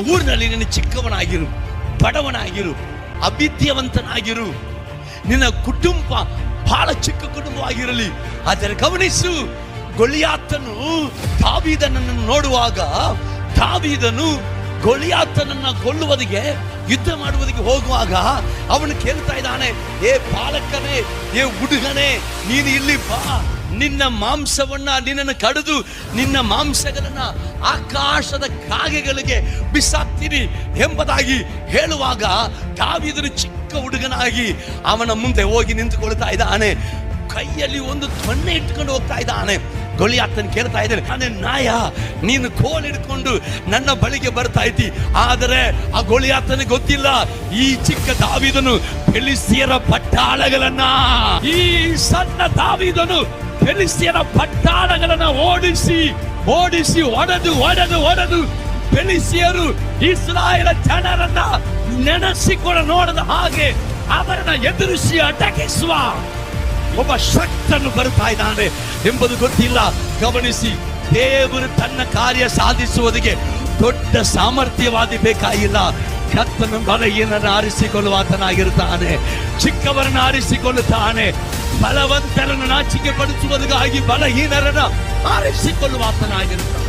ಊರಿನಲ್ಲಿ ನೀನು ಚಿಕ್ಕವನಾಗಿರು, ಬಡವನಾಗಿರು, ಅವಿದ್ಯಾವಂತನಾಗಿರು. ನಿನ್ನ ಕುಟುಂಬ ಬಹಳ ಚಿಕ್ಕ ಕುಟುಂಬವಾಗಿರಲಿ. ಆದರೆ ಗಮನಿಸು, ಗೊಳಿಯಾತನು ದಾವಿದನನ್ನು ನೋಡುವಾಗ, ದಾವಿದನು ಗೊಳಿಯಾತನನ್ನ ಕೊಲ್ಲುವುದಕ್ಕೆ ಯುದ್ಧ ಮಾಡುವುದಕ್ಕೆ ಹೋಗುವಾಗ ಅವನು ಕೇಳ್ತಾ ಇದ್ದಾನೆ, ಏ ಬಾಲಕನೇ ಏ ಹುಡುಗನೇ, ನೀನು ಇಲ್ಲಿ ಬಾ. ನಿನ್ನ ಮಾಂಸವನ್ನ ನಿನ್ನನ್ನು ಕಡಿದು ನಿನ್ನ ಮಾಂಸಗಳನ್ನ ಆಕಾಶದ ಕಾಗೆಗಳಿಗೆ ಬಿಸಾಕ್ತೀನಿ ಎಂಬುದಾಗಿ ಹೇಳುವಾಗ ದಾವಿದನು ಚಿಕ್ಕ ಹುಡುಗನಾಗಿ ಅವನ ಮುಂದೆ ಹೋಗಿ ನಿಂತುಕೊಳ್ತಾ ಇದ್ದಾನೆ. ಕೈಯಲ್ಲಿ ಒಂದು ತೊನ್ನೆ ಇಟ್ಕೊಂಡು ಹೋಗ್ತಾ ಇದ್ದಾನೆ. ಗೊಳಿಯಾತನ್ ಕೇಳ್ತಾ ಇದ್ದಾನೆ, ನಾನೇ ನಾಯ, ನೀನು ಕೋಲ್ ಹಿಡ್ಕೊಂಡು ನನ್ನ ಬಳಿಗೆ ಬರ್ತಾ ಇದ್ದಿ. ಆದರೆ ಆ ಗೊಳಿಯಾತನಿಗೆ ಗೊತ್ತಿಲ್ಲ, ಈ ಚಿಕ್ಕ ದಾವಿದನು ಬೆಳಿಸಿಯರ ಪಟ್ಟಾಳಗಳನ್ನ, ಈ ಸಣ್ಣ ದಾವಿದನು ಫಿಲಿಸ್ತಿಯರ ಪಟ್ಟಾಳಗಳನ್ನ ಓಡಿಸಿ ಓಡಿಸಿ ಒಡೆದು ಒಡೆದು ಒಡೆದು ಫೆಲಿಸಿಯರು ಇಸ್ರಾಯೇಲ ಜನರನ್ನ ನೆನೆಸಿಕೊಂಡು ನೋಡದ ಹಾಗೆ ಅವರನ್ನ ಎದುರಿಸಿ ಅಟಕಿಸುವ ಒಬ್ಬ ಶಕ್ತನು ಬರ್ತಾ ಇದ್ದಾನೆ ಎಂಬುದು ಗೊತ್ತಿಲ್ಲ. ಗಮನಿಸಿ, ದೇವರು ತನ್ನ ಕಾರ್ಯ ಸಾಧಿಸುವುದಕ್ಕೆ ದೊಡ್ಡ ಸಾಮರ್ಥ್ಯವಾದಿ ಬೇಕಾಗಿಲ್ಲ. ಕರ್ತನ ಬಲಹೀನನ ಆರಿಸಿಕೊಳ್ಳುವಾತನಾಗಿರುತ್ತಾನೆ ಚಿಕ್ಕವರನ್ನ ಆರಿಸಿಕೊಳ್ಳುತ್ತಾನೆ ಬಲವಂತರನ್ನು ನಾಚಿಕೆ ಪಡಿಸುವುದಕ್ಕಾಗಿ ಬಲಹೀನರನ್ನ ಆರಿಸಿಕೊಳ್ಳುವಾತನಾಗಿರುತ್ತಾನೆ